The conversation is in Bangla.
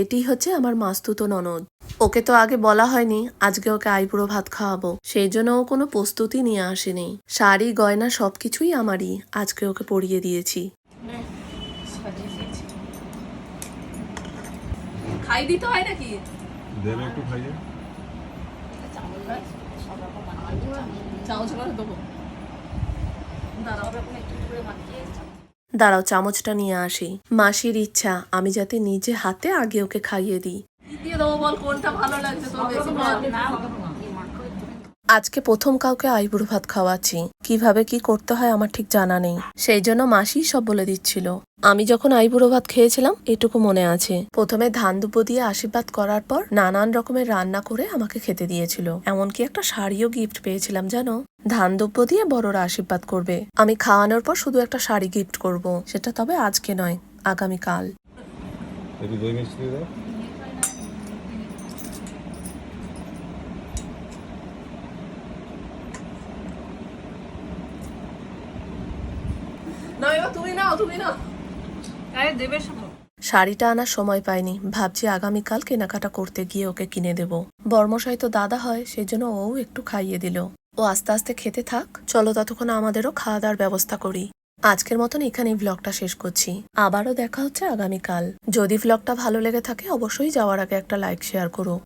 এটি হচ্ছে আমার মাস্তুতো ননদ। ওকে তো আগে বলা হয়নি আজকে ওকে আইবুড়ো ভাত খাওয়াবো। সেই জন্য ও কোনো প্রস্তুতি নিয়ে আসেনি। শাড়ি গয়না সবকিছুই আমারই আজকে ওকে পরিয়ে দিয়েছি। খাই দিতে হয় নাকি? দেবে একটু খাইয়ে। চামচ করে দেবো। দাঁড়াও দাঁড়াও চামচটা নিয়ে আসি। মাসির ইচ্ছা আমি যাতে নিজে হাতে আগে ওকে খাইয়ে দিই। কি দিয়ে দেবো বল কোনটা ভালো লাগছে তোর বেশি আজকে প্রথম কাউকে আইবুড়ো ভাত খাওয়াচ্ছি। কীভাবে কি করতে হয় আমার ঠিক জানা নেই। সেই জন্য মাসি সব বলে দিচ্ছিল। আমি যখন আইবুড়ো ভাত খেয়েছিলাম এটুকু মনে আছে। প্রথমে ধান দুপো দিয়ে আশীর্বাদ করার পর নানান রকমের রান্না করে আমাকে খেতে দিয়েছিল। এমনকি একটা শাড়িও গিফট পেয়েছিলাম জানো? ধান দ্রব্য দিয়ে বড়রা আশীর্বাদ করবে। আমি খাওয়ানোর পর শুধু একটা শাড়ি গিফট করব। সেটা তবে আজকে নয় আগামীকাল। তুমি নাও তুমি নাও। আরে দেবে শাড়িটা আনার সময় পাইনি। ভাবছি আগামীকাল কেনাকাটা করতে গিয়ে ওকে কিনে দেব। বর্মশাই তো দাদা হয় সেজন্য ও একটু খাইয়ে দিল। ও আস্তে আস্তে খেতে থাক। চলো ততক্ষণ আমাদেরও খাওয়া দাওয়ার ব্যবস্থা করি। আজকের মতন এখানেই ব্লগটা শেষ করছি। আবারও দেখা হচ্ছে আগামীকাল। যদি ব্লগটা ভালো লেগে থাকে, অবশ্যই যাওয়ার আগে একটা লাইক শেয়ার করো।